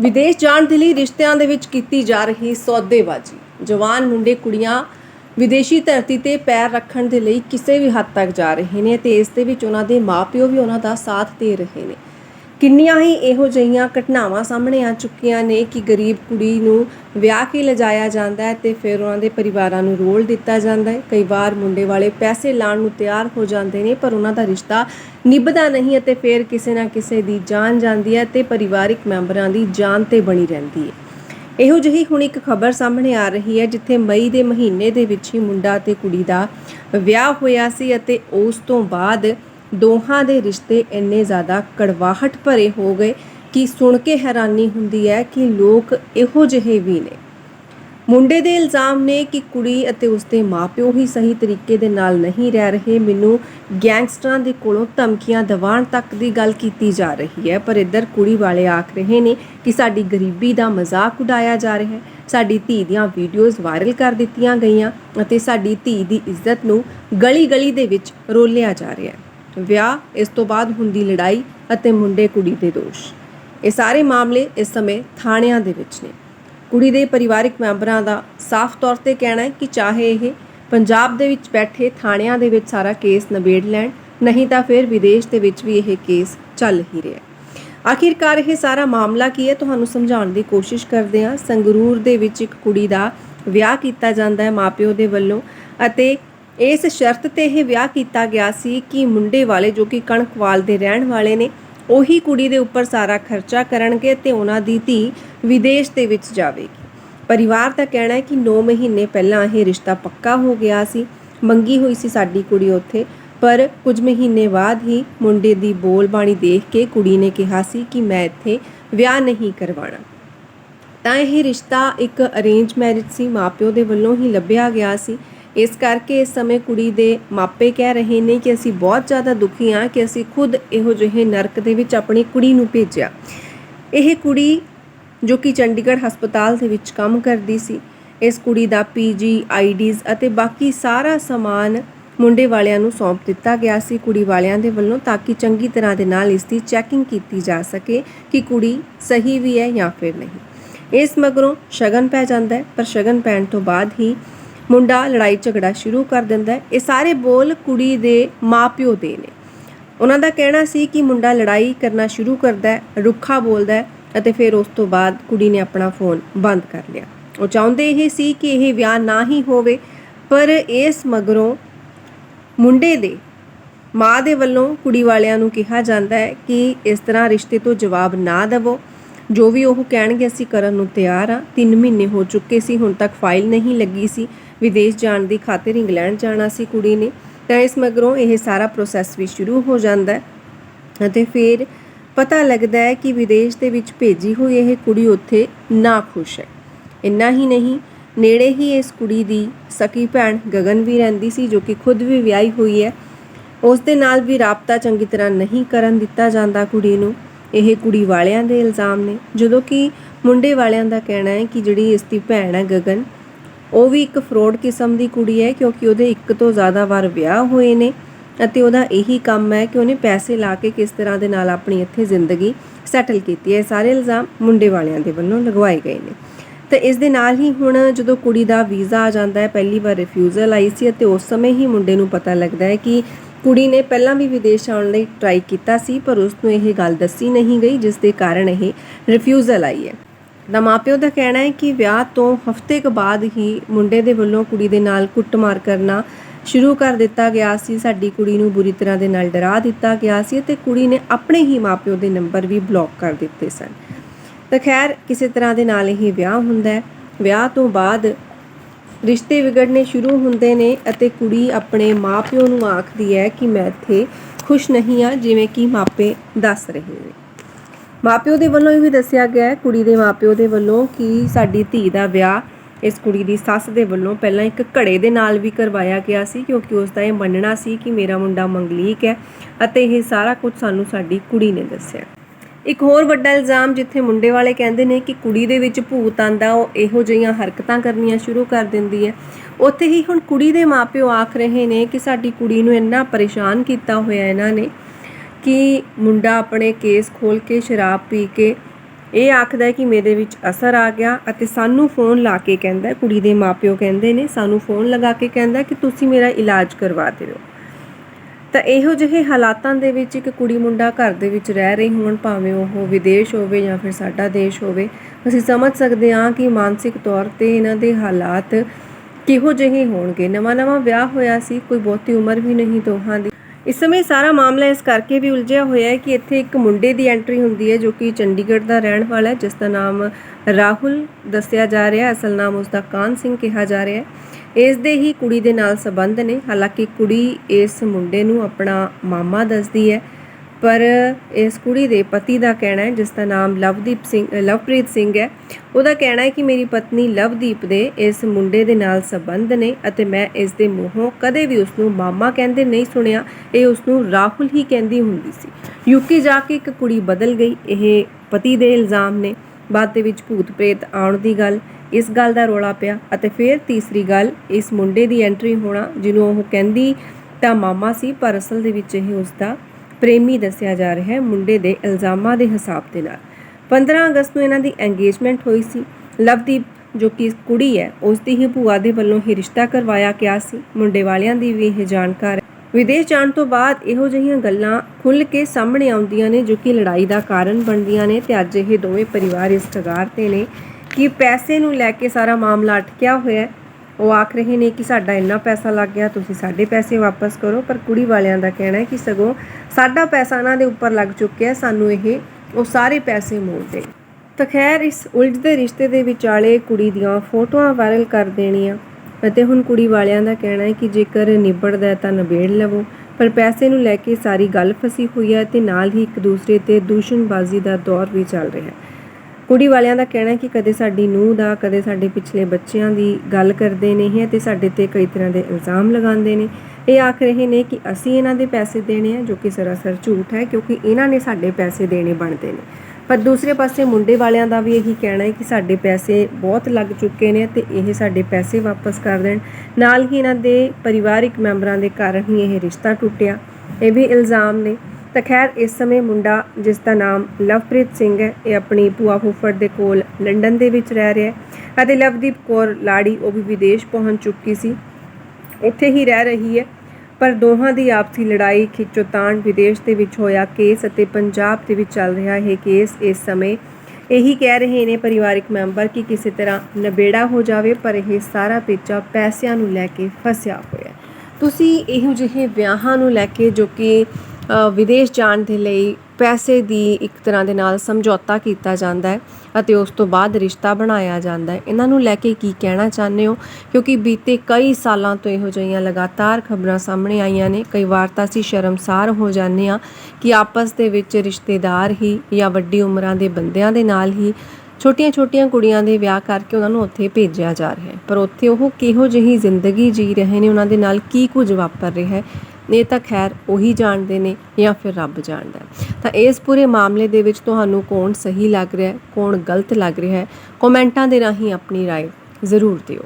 ਵਿਦੇਸ਼ ਜਾਣ ਦੇ ਲਈ ਰਿਸ਼ਤਿਆਂ ਦੇ ਵਿੱਚ ਕੀਤੀ ਜਾ ਰਹੀ ਸੌਦੇਬਾਜ਼ੀ। ਜਵਾਨ ਮੁੰਡੇ ਕੁੜੀਆਂ ਵਿਦੇਸ਼ੀ ਧਰਤੀ ਤੇ ਪੈਰ ਰੱਖਣ ਦੇ ਲਈ ਕਿਸੇ ਵੀ ਹੱਦ ਤੱਕ ਜਾ ਰਹੇ ਨੇ ਤੇ ਇਸ ਦੇ ਵਿੱਚ ਉਹਨਾਂ ਦੇ ਮਾਪਿਓ ਵੀ ਉਹਨਾਂ ਦਾ ਸਾਥ ਦੇ ਰਹੇ ਨੇ। ਕਿੰਨੀਆਂ ਹੀ ਇਹੋ ਜਿਹੀਆਂ ਘਟਨਾਵਾਂ ਸਾਹਮਣੇ ਆ ਚੁੱਕੀਆਂ ਨੇ ਕਿ ਗਰੀਬ ਕੁੜੀ ਨੂੰ ਵਿਆਹ ਕੇ ਲਿਜਾਇਆ ਜਾਂਦਾ ਹੈ ਤੇ ਫਿਰ ਉਹਨਾਂ ਦੇ ਪਰਿਵਾਰਾਂ ਨੂੰ ਰੋਲ ਦਿੱਤਾ ਜਾਂਦਾ ਹੈ। ਕਈ ਵਾਰ ਮੁੰਡੇ ਵਾਲੇ ਪੈਸੇ ਲਾਣ ਨੂੰ ਤਿਆਰ ਹੋ ਜਾਂਦੇ ਨੇ, ਪਰ ਉਹਨਾਂ ਦਾ ਰਿਸ਼ਤਾ ਨਿਭਦਾ ਨਹੀਂ ਅਤੇ ਫਿਰ ਕਿਸੇ ਨਾ ਕਿਸੇ ਦੀ ਜਾਨ ਜਾਂਦੀ ਹੈ ਤੇ ਪਰਿਵਾਰਿਕ ਮੈਂਬਰਾਂ ਦੀ ਜਾਨ ਤੇ ਬਣੀ ਰਹਿੰਦੀ ਹੈ। ਇਹੋ ਜਿਹੀ ਹੁਣ ਇੱਕ ਖਬਰ ਸਾਹਮਣੇ ਆ ਰਹੀ ਹੈ, ਜਿੱਥੇ ਮਈ ਦੇ ਮਹੀਨੇ ਦੇ ਵਿੱਚ ਹੀ ਮੁੰਡਾ ਤੇ ਕੁੜੀ ਦਾ ਵਿਆਹ ਹੋਇਆ ਸੀ ਅਤੇ ਉਸ ਤੋਂ ਬਾਅਦ ਦੋਹਾਂ ਦੇ ਰਿਸ਼ਤੇ ਇੰਨੇ ਜ਼ਿਆਦਾ ਕੜਵਾਹਟ ਭਰੇ ਹੋ ਗਏ ਕਿ ਸੁਣ ਕੇ ਹੈਰਾਨੀ ਹੁੰਦੀ ਹੈ ਕਿ ਲੋਕ ਇਹੋ ਜਿਹੇ ਵੀ ਨੇ। ਮੁੰਡੇ ਦੇ ਇਲਜ਼ਾਮ ਨੇ ਕਿ ਕੁੜੀ ਅਤੇ ਉਸਦੇ ਮਾਪਿਓ ਹੀ ਸਹੀ ਤਰੀਕੇ ਦੇ ਨਾਲ ਨਹੀਂ ਰਹਿ ਰਹੇ। ਮੈਨੂੰ ਗੈਂਗਸਟਰਾਂ ਦੇ ਕੋਲੋਂ ਧਮਕੀਆਂ ਦਿਵਾਉਣ ਤੱਕ ਦੀ ਗੱਲ ਕੀਤੀ ਜਾ ਰਹੀ ਹੈ, ਪਰ ਇੱਧਰ ਕੁੜੀ ਵਾਲੇ ਆਖ ਰਹੇ ਨੇ ਕਿ ਸਾਡੀ ਗਰੀਬੀ ਦਾ ਮਜ਼ਾਕ ਉਡਾਇਆ ਜਾ ਰਿਹਾ ਹੈ। ਸਾਡੀ ਧੀ ਦੀਆਂ ਵੀਡੀਓਜ਼ ਵਾਇਰਲ ਕਰ ਦਿੱਤੀਆਂ ਗਈਆਂ ਅਤੇ ਸਾਡੀ ਧੀ ਦੀ ਇੱਜ਼ਤ ਨੂੰ ਗਲੀ-ਗਲੀ ਦੇ ਵਿੱਚ ਰੋਲਿਆ ਜਾ ਰਿਹਾ ਹੈ। ਵਿਆਹ, ਇਸ ਤੋਂ ਬਾਅਦ ਹੁੰਦੀ ਲੜਾਈ ਅਤੇ ਮੁੰਡੇ ਕੁੜੀ ਦੇ ਦੋਸ਼। ਇਹ ਸਾਰੇ ਮਾਮਲੇ ਇਸ ਸਮੇਂ ਥਾਣਿਆਂ ਦੇ ਵਿੱਚ ਨੇ। ਕੁੜੀ ਦੇ ਪਰਿਵਾਰਕ ਮੈਂਬਰਾਂ ਦਾ ਸਾਫ਼ ਤੌਰ ਤੇ ਕਹਿਣਾ ਹੈ ਕਿ ਚਾਹੇ ਇਹ ਪੰਜਾਬ ਦੇ ਵਿੱਚ ਬੈਠੇ ਥਾਣਿਆਂ ਦੇ ਵਿੱਚ ਸਾਰਾ ਕੇਸ ਨਿਬੇੜ ਲੈਣ, ਨਹੀਂ ਤਾਂ ਫਿਰ ਵਿਦੇਸ਼ ਦੇ ਵਿੱਚ ਵੀ ਇਹ ਕੇਸ ਚੱਲ ਹੀ ਰਿਹਾ ਹੈ। ਆਖਿਰਕਾਰ ਇਹ ਸਾਰਾ ਮਾਮਲਾ ਕੀ ਹੈ, ਤੁਹਾਨੂੰ ਸਮਝਾਉਣ ਦੀ ਕੋਸ਼ਿਸ਼ ਕਰਦੇ ਹਾਂ। ਸੰਗਰੂਰ ਦੇ ਵਿੱਚ ਇੱਕ ਕੁੜੀ ਦਾ ਵਿਆਹ ਕੀਤਾ ਜਾਂਦਾ ਹੈ ਮਾਪਿਓ ਦੇ ਵੱਲੋਂ ਅਤੇ ਇਸ ਸ਼ਰਤ ਤੇ ਇਹ ਵਿਆਹ ਕੀਤਾ ਗਿਆ ਸੀ ਕਿ ਮੁੰਡੇ ਵਾਲੇ ਜੋ ਕਿ ਕਣਕਵਾਲ ਦੇ ਰਹਿਣ ਵਾਲੇ ਨੇ, ਉਹੀ ਕੁੜੀ ਦੇ ਉੱਪਰ ਸਾਰਾ ਖਰਚਾ ਕਰਨਗੇ ਤੇ ਉਹਨਾਂ ਦੀ ਧੀ ਵਿਦੇਸ਼ ਦੇ ਵਿੱਚ ਜਾਵੇਗੀ। ਪਰਿਵਾਰ ਦਾ ਕਹਿਣਾ ਹੈ ਕਿ 9 ਮਹੀਨੇ ਪਹਿਲਾਂ ਇਹ ਰਿਸ਼ਤਾ ਪੱਕਾ ਹੋ ਗਿਆ ਸੀ, ਮੰਗੀ ਹੋਈ ਸੀ ਸਾਡੀ ਕੁੜੀ ਉੱਥੇ, ਪਰ ਕੁਝ ਮਹੀਨੇ ਬਾਅਦ ਹੀ ਮੁੰਡੇ ਦੀ ਬੋਲਬਾਣੀ ਦੇਖ ਕੇ ਕੁੜੀ ਨੇ ਕਿਹਾ ਸੀ ਕਿ ਮੈਂ ਇੱਥੇ ਵਿਆਹ ਨਹੀਂ ਕਰਵਾਉਣਾ। ਤਾਂ ਇਹ ਰਿਸ਼ਤਾ ਇੱਕ ਅਰੇਂਜ ਮੈਰਿਜ ਸੀ, ਮਾਪਿਓ ਦੇ ਵੱਲੋਂ ਹੀ ਲੱਭਿਆ ਗਿਆ ਸੀ। ਇਸ ਕਰਕੇ ਇਸ ਸਮੇਂ ਕੁੜੀ ਦੇ ਮਾਪੇ ਕਹਿ ਰਹੇ ਨੇ ਕਿ ਅਸੀਂ ਬਹੁਤ ਜ਼ਿਆਦਾ ਦੁਖੀ ਹਾਂ ਕਿ ਅਸੀਂ ਖੁਦ ਇਹੋ ਜਿਹੇ ਨਰਕ ਦੇ ਵਿੱਚ ਆਪਣੀ ਕੁੜੀ ਨੂੰ ਭੇਜਿਆ। ਇਹ ਕੁੜੀ ਜੋ ਕਿ ਚੰਡੀਗੜ੍ਹ ਹਸਪਤਾਲ ਦੇ ਵਿੱਚ ਕੰਮ ਕਰਦੀ ਸੀ, ਇਸ ਕੁੜੀ ਦਾ ਪੀਜੀ ਆਈਡੀਜ਼ ਅਤੇ ਬਾਕੀ ਸਾਰਾ ਸਮਾਨ ਮੁੰਡੇ ਵਾਲਿਆਂ ਨੂੰ ਸੌਂਪ ਦਿੱਤਾ ਗਿਆ ਸੀ ਕੁੜੀ ਵਾਲਿਆਂ ਦੇ ਵੱਲੋਂ ਤਾਂ ਕਿ ਚੰਗੀ ਤਰ੍ਹਾਂ ਦੇ ਨਾਲ ਇਸ ਦੀ ਚੈਕਿੰਗ ਕੀਤੀ ਜਾ ਸਕੇ ਕਿ ਕੁੜੀ ਸਹੀ ਵੀ ਹੈ ਜਾਂ ਫਿਰ ਨਹੀਂ। ਇਸ ਮਗਰੋਂ ਸ਼ਗਨ ਪੈ ਜਾਂਦਾ ਹੈ, ਪਰ ਸ਼ਗਨ ਪੈਣ ਤੋਂ ਬਾਅਦ ਹੀ ਮੁੰਡਾ ਲੜਾਈ ਝਗੜਾ ਸ਼ੁਰੂ ਕਰ ਦਿੰਦਾ ਹੈ। ਇਹ ਸਾਰੇ ਬੋਲ ਕੁੜੀ ਦੇ ਮਾਪਿਓ ਦੇ ਨੇ। ਉਹਨਾਂ ਦਾ ਕਹਿਣਾ ਸੀ ਕਿ ਮੁੰਡਾ ਲੜਾਈ ਕਰਨਾ ਸ਼ੁਰੂ ਕਰਦਾ ਹੈ, ਰੁੱਖਾ ਬੋਲਦਾ ਹੈ ਅਤੇ ਫਿਰ ਉਸ ਤੋਂ ਬਾਅਦ ਕੁੜੀ ਨੇ ਆਪਣਾ ਫੋਨ ਬੰਦ ਕਰ ਲਿਆ। ਉਹ ਚਾਹੁੰਦੇ ਇਹ ਸੀ ਕਿ ਇਹ ਵਿਆਹ ਨਾ ਹੀ ਹੋਵੇ, ਪਰ ਇਸ ਮਗਰੋਂ ਮੁੰਡੇ ਦੇ ਮਾਂ ਦੇ ਵੱਲੋਂ ਕੁੜੀ ਵਾਲਿਆਂ ਨੂੰ ਕਿਹਾ ਜਾਂਦਾ ਹੈ ਕਿ ਇਸ ਤਰ੍ਹਾਂ ਰਿਸ਼ਤੇ ਤੋਂ ਜਵਾਬ ਨਾ ਦੇਵੋ। ਜੋ ਵੀ ਉਹ ਕਹਿਣਗੇ, ਅਸੀਂ ਕਰਨ ਨੂੰ ਤਿਆਰ ਆ 3 ਮਹੀਨੇ ਹੋ ਚੁੱਕੇ ਸੀ, ਹੁਣ ਤੱਕ ਫਾਈਲ ਨਹੀਂ ਲੱਗੀ ਸੀ। ਵਿਦੇਸ਼ ਜਾਣ ਦੀ ਖਾਤਰ ਇੰਗਲੈਂਡ ਜਾਣਾ ਸੀ ਕੁੜੀ ਨੇ। ਤਾਂ ਇਸ ਮਗਰੋਂ ਇਹ ਸਾਰਾ ਪ੍ਰੋਸੈਸ ਵੀ ਸ਼ੁਰੂ ਹੋ ਜਾਂਦਾ ਹੈ ਅਤੇ ਫਿਰ ਪਤਾ ਲੱਗਦਾ ਹੈ ਕਿ ਵਿਦੇਸ਼ ਦੇ ਵਿੱਚ ਭੇਜੀ ਹੋਈ ਇਹ ਕੁੜੀ ਉੱਥੇ ਨਾ ਖੁਸ਼ ਹੈ। ਇੰਨਾ ਹੀ ਨਹੀਂ, ਨੇੜੇ ਹੀ ਇਸ ਕੁੜੀ ਦੀ ਸਕੀ ਭੈਣ ਗਗਨ ਵੀ ਰਹਿੰਦੀ ਸੀ ਜੋ ਕਿ ਖੁਦ ਵੀ ਵਿਆਹੀ ਹੋਈ ਹੈ। ਉਸ ਦੇ ਨਾਲ ਵੀ ਰਾਬਤਾ ਚੰਗੀ ਤਰ੍ਹਾਂ ਨਹੀਂ ਕਰਨ ਦਿੱਤਾ ਜਾਂਦਾ ਕੁੜੀ ਨੂੰ। ਇਹ ਕੁੜੀ ਵਾਲਿਆਂ ਦੇ ਇਲਜ਼ਾਮ ਨੇ। ਜਦੋਂ ਕਿ ਮੁੰਡੇ ਵਾਲਿਆਂ ਦਾ ਕਹਿਣਾ ਹੈ ਕਿ ਜਿਹੜੀ ਇਸ ਦੀ ਭੈਣ ਹੈ ਗਗਨ ਉਹ ਵੀ ਇੱਕ ਫਰੋਡ ਕਿਸਮ ਦੀ ਕੁੜੀ ਹੈ, ਕਿਉਂਕਿ ਉਹਦੇ ਇੱਕ ਤੋਂ ਜ਼ਿਆਦਾ ਵਾਰ ਵਿਆਹ ਹੋਏ ਨੇ ਅਤੇ ਉਹਦਾ ਇਹੀ ਕੰਮ ਹੈ ਕਿ ਉਹਨੇ ਪੈਸੇ ਲਾ ਕੇ ਕਿਸ ਤਰ੍ਹਾਂ ਦੇ ਨਾਲ ਆਪਣੀ ਇੱਥੇ ਜ਼ਿੰਦਗੀ ਸੈਟਲ ਕੀਤੀ ਹੈ। ਸਾਰੇ ਇਲਜ਼ਾਮ ਮੁੰਡੇ ਵਾਲਿਆਂ ਦੇ ਵੱਲੋਂ ਲਗਵਾਏ ਗਏ ਨੇ। ਤੇ ਇਸ ਦੇ ਨਾਲ ਹੀ ਹੁਣ ਜਦੋਂ ਕੁੜੀ ਦਾ ਵੀਜ਼ਾ ਆ ਜਾਂਦਾ ਹੈ, ਪਹਿਲੀ ਵਾਰ ਰਿਫਿਊਜ਼ਲ ਆਈ ਸੀ ਅਤੇ ਉਸ ਸਮੇਂ ਹੀ ਮੁੰਡੇ ਨੂੰ ਪਤਾ ਲੱਗਦਾ ਹੈ ਕਿ ਕੁੜੀ ਨੇ ਪਹਿਲਾਂ ਵੀ ਵਿਦੇਸ਼ ਆਉਣ ਲਈ ਟਰਾਈ ਕੀਤਾ ਸੀ, ਪਰ ਉਸ ਨੂੰ ਇਹ ਗੱਲ ਦੱਸੀ ਨਹੀਂ ਗਈ, ਜਿਸ ਦੇ ਕਾਰਨ ਇਹ ਰਿਫਿਊਜ਼ਲ ਆਈ ਹੈ। ਦਾ ਮਾਪਿਓ ਦਾ ਕਹਿਣਾ ਹੈ ਕਿ ਵਿਆਹ ਤੋਂ ਹਫ਼ਤੇ ਕੁ ਬਾਅਦ ਹੀ ਮੁੰਡੇ ਦੇ ਵੱਲੋਂ ਕੁੜੀ ਦੇ ਨਾਲ ਕੁੱਟਮਾਰ ਕਰਨਾ ਸ਼ੁਰੂ ਕਰ ਦਿੱਤਾ ਗਿਆ ਸੀ। ਸਾਡੀ ਕੁੜੀ ਨੂੰ ਬੁਰੀ ਤਰ੍ਹਾਂ ਦੇ ਨਾਲ ਡਰਾ ਦਿੱਤਾ ਗਿਆ ਸੀ ਤੇ ਕੁੜੀ ਨੇ ਆਪਣੇ ਹੀ ਮਾਪਿਓ ਦੇ ਨੰਬਰ ਵੀ ਬਲੌਕ ਕਰ ਦਿੱਤੇ ਸਨ। ਤਾਂ ਖੈਰ, ਕਿਸੇ ਤਰ੍ਹਾਂ ਦੇ ਨਾਲ ਇਹ ਵਿਆਹ ਹੁੰਦਾ ਹੈ। ਵਿਆਹ ਤੋਂ ਬਾਅਦ ਰਿਸ਼ਤੇ ਵਿਗੜਨੇ ਸ਼ੁਰੂ ਹੁੰਦੇ ਨੇ ਅਤੇ ਕੁੜੀ ਆਪਣੇ ਮਾਪਿਓ ਨੂੰ ਆਖਦੀ ਹੈ ਕਿ ਮੈਂ ਇੱਥੇ ਖੁਸ਼ ਨਹੀਂ ਆ ਜਿਵੇਂ ਕਿ ਮਾਪੇ ਦੱਸ ਰਹੇ ਨੇ। ਮਾਪਿਓ ਦੇ ਵੱਲੋਂ ਇਹ ਵੀ ਦੱਸਿਆ ਗਿਆ ਹੈ, ਕੁੜੀ ਦੇ ਮਾਪਿਓ ਦੇ ਵੱਲੋਂ ਕਿ ਸਾਡੀ ਧੀ ਦਾ ਵਿਆਹ ਇਸ ਕੁੜੀ ਦੀ ਸੱਸ ਦੇ ਵੱਲੋਂ ਪਹਿਲਾਂ ਇੱਕ ਘੜੇ ਦੇ ਨਾਲ ਵੀ ਕਰਵਾਇਆ ਗਿਆ ਸੀ, ਕਿਉਂਕਿ ਉਸ ਦਾ ਇਹ ਮੰਨਣਾ ਸੀ ਕਿ ਮੇਰਾ ਮੁੰਡਾ ਮੰਗਲੀਕ ਹੈ ਅਤੇ ਇਹ ਸਾਰਾ ਕੁਝ ਸਾਨੂੰ ਸਾਡੀ ਕੁੜੀ ਨੇ ਦੱਸਿਆ। ਇੱਕ ਹੋਰ ਵੱਡਾ ਇਲਜ਼ਾਮ ਜਿੱਥੇ ਮੁੰਡੇ ਵਾਲੇ ਕਹਿੰਦੇ ਨੇ ਕਿ ਕੁੜੀ ਦੇ ਵਿੱਚ ਭੂਤ ਆਂਦਾ ਉਹ ਇਹੋ ਜਿਹੀਆਂ ਹਰਕਤਾਂ ਕਰਨੀਆਂ ਸ਼ੁਰੂ ਕਰ ਦਿੰਦੀ ਹੈ। ਉੱਥੇ ਹੀ ਹੁਣ ਕੁੜੀ ਦੇ ਮਾਪਿਓ ਆਖ ਰਹੇ ਨੇ ਕਿ ਸਾਡੀ ਕੁੜੀ ਨੂੰ ਇੰਨਾ ਪਰੇਸ਼ਾਨ ਕੀਤਾ ਹੋਇਆ ਇਹਨਾਂ ਨੇ ਕਿ ਮੁੰਡਾ ਆਪਣੇ ਕੇਸ ਖੋਲ ਕੇ ਸ਼ਰਾਬ ਪੀ ਕੇ ਇਹ ਆਖਦਾ ਹੈ ਕਿ ਮੇਰੇ ਵਿੱਚ ਅਸਰ ਆ ਗਿਆ ਅਤੇ ਸਾਨੂੰ ਫੋਨ ਲਾ ਕੇ ਕਹਿੰਦਾ ਕੁੜੀ ਦੇ ਮਾਪਿਓ ਕਹਿੰਦੇ ਨੇ, ਸਾਨੂੰ ਫੋਨ ਲਗਾ ਕੇ ਕਹਿੰਦਾ ਕਿ ਤੁਸੀਂ ਮੇਰਾ ਇਲਾਜ ਕਰਵਾ ਦਿਓ। ਤਾਂ ਇਹੋ ਜਿਹੇ ਹਾਲਾਤਾਂ ਦੇ ਵਿੱਚ ਇੱਕ ਕੁੜੀ ਮੁੰਡਾ ਘਰ ਦੇ ਵਿੱਚ ਰਹਿ ਰਹੀ ਹੋਣ, ਭਾਵੇਂ ਉਹ ਵਿਦੇਸ਼ ਹੋਵੇ ਜਾਂ ਫਿਰ ਸਾਡਾ ਦੇਸ਼ ਹੋਵੇ, ਅਸੀਂ ਸਮਝ ਸਕਦੇ ਹਾਂ ਕਿ ਮਾਨਸਿਕ ਤੌਰ ਤੇ ਇਹਨਾਂ ਦੇ ਹਾਲਾਤ ਕਿਹੋ ਜਿਹੇ ਹੋਣਗੇ। ਨਵਾਂ ਨਵਾਂ ਵਿਆਹ ਹੋਇਆ ਸੀ, ਕੋਈ ਬਹੁਤੀ ਉਮਰ ਵੀ ਨਹੀਂ ਦੋਹਾਂ ਦੀ। ਇਸ ਸਮੇਂ ਸਾਰਾ ਮਾਮਲਾ ਇਸ ਕਰਕੇ ਵੀ ਉਲਝਿਆ ਹੋਇਆ ਹੈ ਕਿ ਇੱਥੇ ਇੱਕ ਮੁੰਡੇ ਦੀ ਐਂਟਰੀ ਹੁੰਦੀ ਹੈ ਜੋ ਕਿ ਚੰਡੀਗੜ੍ਹ ਦਾ ਰਹਿਣ ਵਾਲਾ ਹੈ, ਜਿਸ ਦਾ ਨਾਮ ਰਾਹੁਲ ਦੱਸਿਆ ਜਾ ਰਿਹਾ ਅਸਲ ਨਾਮ ਉਸ ਦਾ ਕਾਨ ਸਿੰਘ ਕਿਹਾ ਜਾ ਰਿਹਾ ਹੈ। ਇਸ ਦੇ ਹੀ ਕੁੜੀ ਦੇ ਨਾਲ ਸੰਬੰਧ ਨੇ। ਹਾਲਾਂਕਿ ਕੁੜੀ ਇਸ ਮੁੰਡੇ ਨੂੰ ਆਪਣਾ ਮਾਮਾ ਦੱਸਦੀ ਹੈ। ਪਰ ਇਸ ਕੁੜੀ ਦੇ ਪਤੀ ਦਾ ਕਹਿਣਾ ਹੈ ਜਿਸ ਦਾ ਨਾਮ ਲਵਦੀਪ ਸਿੰਘ ਲਵਪ੍ਰੀਤ ਸਿੰਘ ਹੈ, ਉਹਦਾ ਕਹਿਣਾ ਹੈ ਕਿ ਮੇਰੀ ਪਤਨੀ ਲਵਦੀਪ ਦੇ ਇਸ ਮੁੰਡੇ ਦੇ ਨਾਲ ਸੰਬੰਧ ਨੇ ਅਤੇ ਮੈਂ ਇਸ ਦੇ ਮੂੰਹੋਂ ਕਦੇ ਵੀ ਉਸ ਨੂੰ ਮਾਮਾ ਕਹਿੰਦੇ ਨਹੀਂ ਸੁਣਿਆ, ਇਹ ਉਸ ਨੂੰ ਰਾਹੁਲ ਹੀ ਕਹਿੰਦੀ ਹੁੰਦੀ ਸੀ। ਯੂਕੇ ਜਾ ਕੇ ਇੱਕ ਕੁੜੀ ਬਦਲ ਗਈ, ਇਹ ਪਤੀ ਦੇ ਇਲਜ਼ਾਮ ਨੇ। ਬਾਅਦ ਦੇ ਵਿੱਚ ਭੂਤ ਪ੍ਰੇਤ ਆਉਣ ਦੀ ਗੱਲ, ਇਸ ਗੱਲ ਦਾ ਰੋਲਾ ਪਿਆ ਅਤੇ ਫਿਰ ਤੀਸਰੀ ਗੱਲ, ਇਸ ਮੁੰਡੇ ਦੀ ਐਂਟਰੀ ਹੋਣਾ, ਜਿਹਨੂੰ ਉਹ ਕਹਿੰਦੀ ਤਾਂ ਮਾਮਾ ਸੀ, ਪਰ ਅਸਲ ਦੇ ਵਿੱਚ ਇਹ ਉਸ ਦਾ ਪ੍ਰੇਮੀ ਦੱਸਿਆ ਜਾ ਰਿਹਾ ਹੈ ਮੁੰਡੇ ਦੇ ਇਲਜ਼ਾਮਾਂ ਦੇ ਹਿਸਾਬ ਦੇ ਨਾਲ। 15 ਅਗਸਤ ਨੂੰ ਇਹਨਾਂ ਦੀ ਐਂਗੇਜਮੈਂਟ ਹੋਈ ਸੀ। ਲਵਦੀਪ, ਜੋ ਕਿ ਕੁੜੀ ਹੈ ਉਸ ਦੀ ਹੀ ਭੂਆ ਦੇ ਵੱਲੋਂ ਹੀ ਰਿਸ਼ਤਾ ਕਰਵਾਇਆ ਗਿਆ ਸੀ। ਮੁੰਡੇ ਵਾਲਿਆਂ ਦੀ ਵੀ ਇਹ ਜਾਣਕਾਰ ਵਿਦੇਸ਼ ਜਾਣ ਤੋਂ ਬਾਅਦ ਇਹੋ ਜਿਹੀਆਂ ਗੱਲਾਂ ਖੁੱਲ੍ਹ ਕੇ ਸਾਹਮਣੇ ਆਉਂਦੀਆਂ ਨੇ, ਜੋ ਕਿ ਲੜਾਈ ਦਾ ਕਾਰਨ ਬਣਦੀਆਂ ਨੇ ਤੇ ਅੱਜ ਇਹ ਦੋਵੇਂ ਪਰਿਵਾਰ ਇਸ ਕਗਾਰ ਤੇ ਨੇ ਕਿ ਪੈਸੇ ਨੂੰ ਲੈ ਕੇ ਸਾਰਾ ਮਾਮਲਾ ਅਟਕਿਆ ਹੋਇਆ ਹੈ। ਉਹ ਆਖ ਰਹੇ ਨੇ ਕਿ ਸਾਡਾ ਇੰਨਾ ਪੈਸਾ ਲੱਗ ਗਿਆ, ਤੁਸੀਂ ਸਾਡੇ ਪੈਸੇ ਵਾਪਸ ਕਰੋ। ਪਰ ਕੁੜੀ ਵਾਲਿਆਂ ਦਾ ਕਹਿਣਾ ਹੈ ਕਿ ਸਗੋਂ ਸਾਡਾ ਪੈਸਾ ਇਹਨਾਂ ਦੇ ਉੱਪਰ ਲੱਗ ਚੁੱਕਿਆ ਸਾਨੂੰ ਇਹ ਉਹ ਸਾਰੇ ਪੈਸੇ ਮੋੜ ਦੇ। ਤਾਂ ਖੈਰ, ਇਸ ਉਲਝਦੇ ਰਿਸ਼ਤੇ ਦੇ ਵਿਚਾਲੇ ਕੁੜੀ ਦੀਆਂ ਫੋਟੋਆਂ ਵਾਇਰਲ ਕਰ ਦੇਣੀਆਂ ਅਤੇ ਹੁਣ ਕੁੜੀ ਵਾਲਿਆਂ ਦਾ ਕਹਿਣਾ ਹੈ ਕਿ ਜੇਕਰ ਨਿਬੜਦਾ ਤਾਂ ਨਿਬੇੜ ਲਵੋ। ਪਰ ਪੈਸੇ ਨੂੰ ਲੈ ਕੇ ਸਾਰੀ ਗੱਲ ਫਸੀ ਹੋਈ ਹੈ ਤੇ ਨਾਲ ਹੀ ਇੱਕ ਦੂਸਰੇ ਤੇ ਦੂਸ਼ਣਬਾਜ਼ੀ ਦਾ ਦੌਰ ਵੀ ਚੱਲ ਰਿਹਾ ਹੈ। ਕੁੜੀ ਵਾਲਿਆਂ ਦਾ ਕਹਿਣਾ ਹੈ ਕਿ ਕਦੇ ਸਾਡੀ ਨੂੰਹ ਦਾ, ਕਦੇ ਸਾਡੇ ਪਿਛਲੇ ਬੱਚਿਆਂ ਦੀ ਗੱਲ ਕਰਦੇ ਨੇ ਇਹ ਤੇ ਸਾਡੇ ਤੇ ਕਈ ਤਰ੍ਹਾਂ ਦੇ ਇਲਜ਼ਾਮ ਲਗਾਉਂਦੇ ਨੇ। ਇਹ ਆਖ ਰਹੇ ਨੇ ਕਿ ਅਸੀਂ ਇਹਨਾਂ ਦੇ ਪੈਸੇ ਦੇਣੇ ਆ ਜੋ ਕਿ ਸਰਾਸਰ ਝੂਠ ਹੈ ਕਿਉਂਕਿ ਇਹਨਾਂ ਨੇ ਸਾਡੇ ਪੈਸੇ ਦੇਣੇ ਬਣਦੇ ਨੇ। ਪਰ ਦੂਸਰੇ ਪਾਸੇ ਮੁੰਡੇ ਵਾਲਿਆਂ ਦਾ ਵੀ ਇਹੀ ਕਹਿਣਾ ਹੈ ਕਿ ਸਾਡੇ ਪੈਸੇ ਬਹੁਤ ਲੱਗ ਚੁੱਕੇ ਨੇ ਤੇ ਇਹ ਸਾਡੇ ਪੈਸੇ ਵਾਪਸ ਕਰ ਦੇਣ। ਨਾਲ ਹੀ ਇਹਨਾਂ ਦੇ ਪਰਿਵਾਰਿਕ ਮੈਂਬਰਾਂ ਦੇ ਕਾਰਨ ਹੀ ਇਹ ਰਿਸ਼ਤਾ ਟੁੱਟਿਆ। ਇਹ ਵੀ ਇਲਜ਼ਾਮ ਨੇ। ਤਾਂ ਖੈਰ ਇਸ ਸਮੇਂ ਮੁੰਡਾ, ਜਿਸ ਦਾ ਨਾਮ ਲਵਪ੍ਰੀਤ ਸਿੰਘ ਹੈ, ਇਹ ਆਪਣੀ ਭੂਆ ਫੁੱਫੜ ਦੇ ਕੋਲ ਲੰਡਨ ਦੇ ਵਿੱਚ ਰਹਿ ਰਿਹਾ ਹੈ ਅਤੇ ਲਵਦੀਪ ਕੌਰ ਲਾੜੀ ਉਹ ਵੀ ਵਿਦੇਸ਼ ਪਹੁੰਚ ਚੁੱਕੀ ਸੀ। ਇੱਥੇ ਹੀ ਰਹਿ ਰਹੀ ਹੈ, ਪਰ ਦੋਹਾਂ ਦੀ ਆਪਸੀ ਲੜਾਈ ਖਿੱਚੋਤਾਣ ਵਿਦੇਸ਼ ਦੇ ਵਿੱਚ ਹੋਇਆ, ਕੇਸ ਅਤੇ ਪੰਜਾਬ ਦੇ ਵਿੱਚ ਚੱਲ ਰਿਹਾ ਇਹ ਕੇਸ ਇਸ ਸਮੇਂ ਇਹੀ ਕਹਿ ਰਹੇ ਨੇ ਪਰਿਵਾਰਿਕ ਮੈਂਬਰ ਕਿ ਕਿਸੇ ਤਰ੍ਹਾਂ ਨਿਬੇੜਾ ਹੋ ਜਾਵੇ, ਪਰ ਇਹ ਸਾਰਾ ਪੇਚਾ ਪੈਸਿਆਂ ਨੂੰ ਲੈ ਕੇ ਫਸਿਆ ਹੋਇਆ ਤੁਸੀਂ ਇਹੋ ਜਿਹੇ ਵਿਆਹਾਂ ਨੂੰ ਲੈ ਕੇ ਜੋ ਕਿ ਵਿਦੇਸ਼ ਜਾਣ ਦੇ ਲਈ ਪੈਸੇ ਦੀ ਇੱਕ ਤਰ੍ਹਾਂ ਦੇ ਨਾਲ ਸਮਝੌਤਾ ਕੀਤਾ ਜਾਂਦਾ ਹੈ ਅਤੇ ਉਸ ਤੋਂ ਬਾਅਦ ਰਿਸ਼ਤਾ ਬਣਾਇਆ ਜਾਂਦਾ ਹੈ। ਇਹਨਾਂ ਨੂੰ ਲੈ ਕੇ ਕੀ ਕਹਿਣਾ ਚਾਹੁੰਦੇ ਹੋ? ਕਿਉਂਕਿ ਬੀਤੇ ਕਈ ਸਾਲਾਂ ਤੋਂ ਇਹੋ ਜਿਹੀਆਂ ਲਗਾਤਾਰ ਖਬਰਾਂ ਸਾਹਮਣੇ ਆਈਆਂ ਨੇ। ਕਈ ਵਾਰ ਤਾਂ ਅਸੀਂ ਸ਼ਰਮਸਾਰ ਹੋ ਜਾਂਦੇ ਹਾਂ ਕਿ ਆਪਸ ਦੇ ਵਿੱਚ ਰਿਸ਼ਤੇਦਾਰ ਹੀ ਜਾਂ ਵੱਡੀ ਉਮਰਾਂ ਦੇ ਬੰਦਿਆਂ ਦੇ ਨਾਲ ਹੀ ਛੋਟੀਆਂ-ਛੋਟੀਆਂ ਕੁੜੀਆਂ ਦੇ ਵਿਆਹ ਕਰਕੇ ਉਹਨਾਂ ਨੂੰ ਉੱਥੇ ਭੇਜਿਆ ਜਾ ਰਿਹਾ ਹੈ। ਪਰ ਉੱਥੇ ਉਹ ਕਿਹੋ ਜਿਹੀ ਜ਼ਿੰਦਗੀ ਜੀ ਰਹੇ ਨੇ? ਉਹਨਾਂ ਦੇ ਨਾਲ ਕੀ ਕੁਝ ਵਾਪਰ ਰਿਹਾ ਹੈ? ਇਹ ਤਾਂ ਖੈਰ ਉਹੀ ਜਾਣਦੇ ਨੇ ਜਾਂ ਫਿਰ ਰੱਬ ਜਾਣਦਾ ਹੈ ਤਾਂ ਇਸ ਪੂਰੇ ਮਾਮਲੇ ਦੇ ਵਿੱਚ ਤੁਹਾਨੂੰ ਕੌਣ ਸਹੀ ਲੱਗ ਰਿਹਾ ਹੈ ਕੌਣ ਗਲਤ ਲੱਗ ਰਿਹਾ ਹੈ ਕਮੈਂਟਾਂ ਦੇ ਰਾਹੀਂ ਆਪਣੀ رائے ਜ਼ਰੂਰ ਦਿਓ